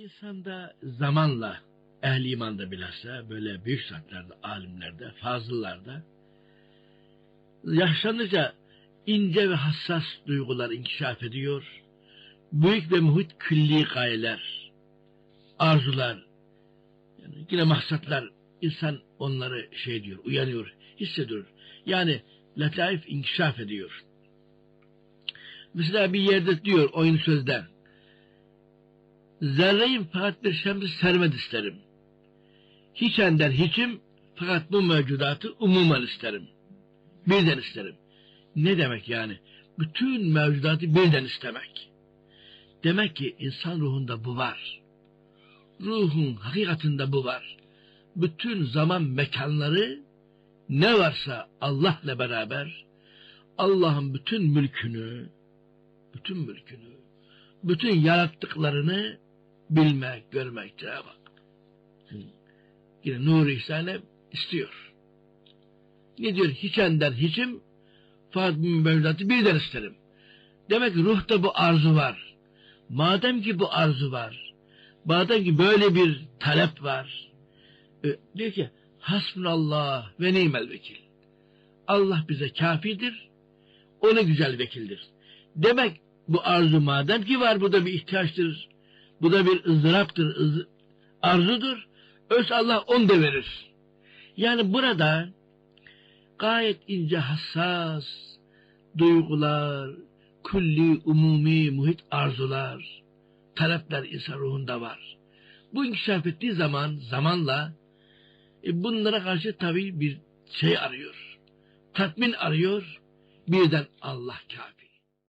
İnsanda zamanla ehli imanda bilhassa böyle büyük zatlarda, alimlerde, fazıllarda yaşlanınca ince ve hassas duygular inkişaf ediyor. Büyük ve muhit külli gayeler, arzular, yani yine maksatlar insan onları şey diyor, uyanıyor, hissediyor. Yani letaif inkişaf ediyor. Mesela bir yerde diyor oyun sözde Zerreyim fakat bir şemsi sermet isterim. Hiç ender hiçim fakat bu mevcudatı umumen isterim. Birden isterim. Ne demek yani? Bütün mevcudatı birden istemek. Demek ki insan ruhunda bu var. Ruhun hakikatinde bu var. Bütün zaman mekanları ne varsa Allah'la beraber Allah'ın bütün mülkünü, bütün mülkünü, bütün yarattıklarını bilmek, görmek Cenab-ı Hak. Yine Nur-i İhsan'ı istiyor. Ne diyor? Hiçenden hiçim fakat bu mevcudatı birden isterim. Demek ki ruhta bu arzu var. Madem ki bu arzu var, madem ki böyle bir talep var, e, diyor ki hasbunallah ve nimel vekil. Allah bize kafidir, o ne güzel vekildir. Demek bu arzu madem ki var, bu da bir ihtiyaçtır, bu da bir ızdıraptır, ız, arzudur. Öz Allah onu da verir. Yani burada gayet ince hassas duygular, külli, umumi, muhit arzular, talepler insan ruhunda var. Bu inkişaf ettiği zaman, zamanla e, bunlara karşı tabii bir şey arıyor. Tatmin arıyor. Birden Allah kafi.